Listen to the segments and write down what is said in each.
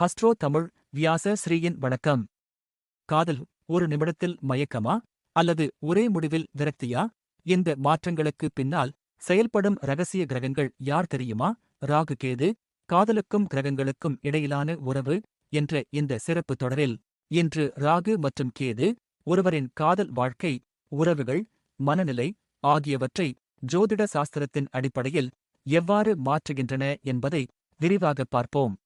ஹஸ்ட்ரோ தமிழ் வியாச ஸ்ரீயின் வணக்கம். காதல் ஒரு நிமிடத்தில் மயக்கமா? அல்லது ஒரே முடிவில் விரக்தியா? இந்த மாற்றங்களுக்கு பின்னால் செயல்படும் ரகசிய கிரகங்கள் யார் தெரியுமா? ராகு கேது காதலுக்கும் கிரகங்களுக்கும் இடையிலான உறவு என்ற இந்த சிறப்பு தொடரில் இன்று ராகு மற்றும் கேது ஒருவரின் காதல் வாழ்க்கை உறவுகள் மனநிலை ஆகியவற்றை ஜோதிட சாஸ்திரத்தின் அடிப்படையில் எவ்வாறு மாற்றுகின்றன என்பதை விரிவாக பார்ப்போம்.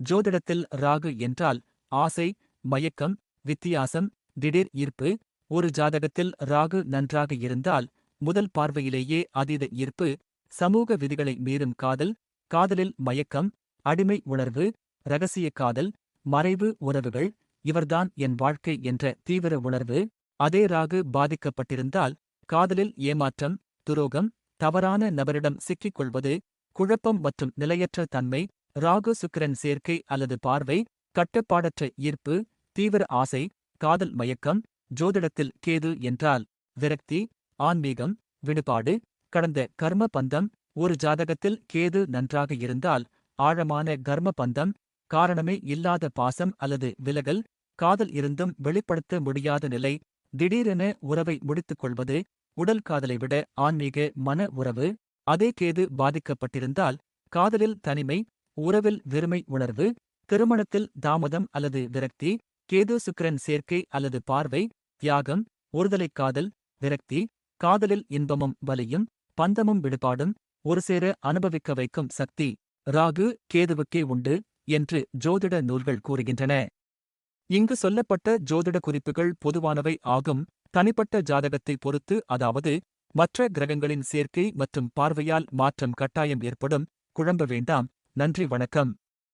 ஜோதிடத்தில் ராகு என்றால் ஆசை மயக்கம் வித்தியாசம் திடீர் ஈர்ப்பு. ஒரு ஜாதகத்தில் ராகு நன்றாக இருந்தால் முதல் பார்வையிலேயே அதீத ஈர்ப்பு சமூக விதிகளை மீறும் காதல் காதலில் மயக்கம் அடிமை உணர்வு ரகசிய காதல் மறைவு உறவுகள் இவர்தான் என் வாழ்க்கை என்ற தீவிர உணர்வு. அதே ராகு பாதிக்கப்பட்டிருந்தால் காதலில் ஏமாற்றம் துரோகம் தவறான நபரிடம் சிக்கிக்கொள்வது குழப்பம் மற்றும் நிலையற்ற தன்மை ராகு சுக்கிரன் சேர்க்கை அல்லது பார்வை கட்டுப்பாடற்ற ஈர்ப்பு தீவிர ஆசை காதல் மயக்கம் ஜோதிடத்தில் கேது என்றால் விரக்தி ஆன்மீகம் விடுபாடு கடந்த கர்ம பந்தம் ஒரு ஜாதகத்தில் கேது நன்றாக இருந்தால் ஆழமான கர்ம பந்தம் காரணமே இல்லாத பாசம் அல்லது விலகல் காதல் இருந்தும் வெளிப்படுத்த முடியாத நிலை திடீரென உறவை முடித்துக் கொள்வது உடல் காதலை விட ஆன்மீக மன உறவு அதே கேது பாதிக்கப்பட்டிருந்தால் காதலில் தனிமை உறவில் வெறுமை உணர்வு திருமணத்தில் தாமதம் அல்லது விரக்தி கேது சுக்கிரன் சேர்க்கை அல்லது பார்வை தியாகம் ஒருதலை காதல் விரக்தி காதலில் இன்பமும் வலியும் பந்தமும் விடுபாடும் ஒருசேர அனுபவிக்க வைக்கும் சக்தி ராகு கேதுவுக்கே உண்டு என்று ஜோதிட நூல்கள் கூறுகின்றன. இங்கு சொல்லப்பட்ட ஜோதிட குறிப்புகள் பொதுவானவை ஆகும். தனிப்பட்ட ஜாதகத்தை பொறுத்து அதாவது மற்ற கிரகங்களின் சேர்க்கை மற்றும் பார்வையால் மாற்றம் கட்டாயம் ஏற்படும் குழம்ப வேண்டாம். நன்றி வணக்கம்.